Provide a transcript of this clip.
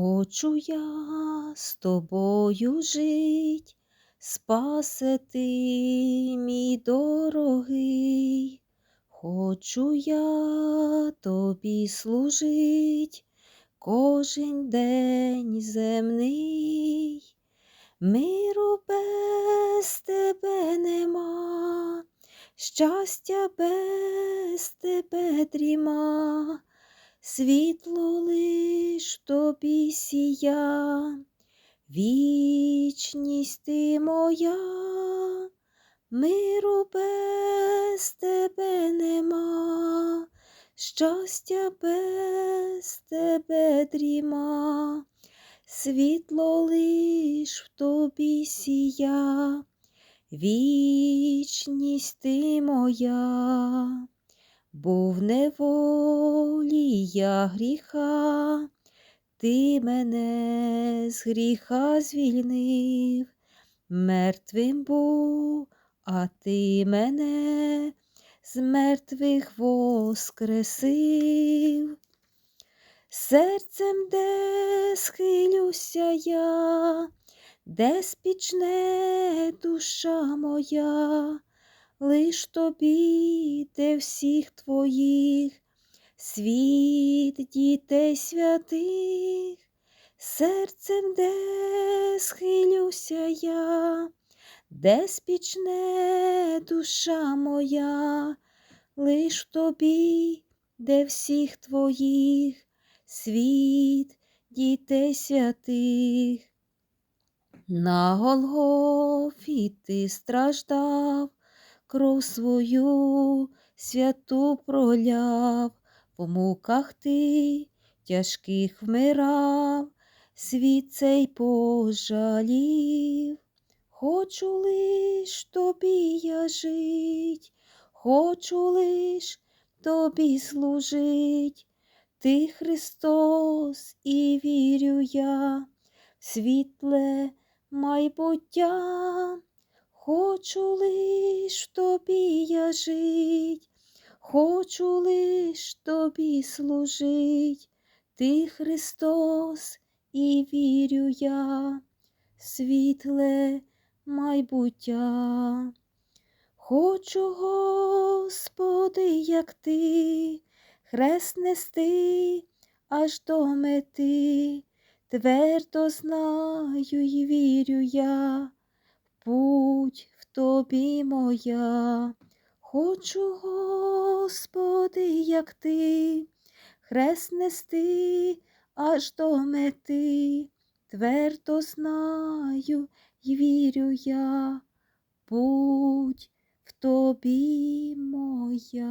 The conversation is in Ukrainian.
Хочу я з тобою жить, спасе ти, мій дорогий, хочу я тобі служить кожен день земний, миру без тебе нема, щастя без тебе дріма, світло лиш тобі сія, вічність ти моя, миру без тебе нема, щастя без тебе дріма, світло лиш в тобі сія, вічність ти моя. Був неволі я гріха, ти мене з гріха звільнив, мертвим був, а ти мене з мертвих воскресив. Серцем, де схилюся я, де спічне душа моя, лиш тобі, де всіх твоїх, світ дітей святих, серцем, де схилюся я, де спічне душа моя, лиш тобі, де всіх твоїх, світ дітей святих. На Голгофі ти страждав, кров свою святу проляв, по муках ти тяжких вмирав, світ цей пожалів. Хочу лиш тобі я жить, хочу лиш тобі служить, ти Христос, і вірю я, світле майбуття. Хочу лиш тобі я жить, хочу лиш тобі служить, ти Христос, і вірю я, світле майбуття. Хочу, Господи, як ти, хрест нести аж до мети, твердо знаю й вірю я путь в тобі моя, хочу, Господи, як ти, хрест нести аж до мети, твердо знаю й вірю я, путь в тобі моя.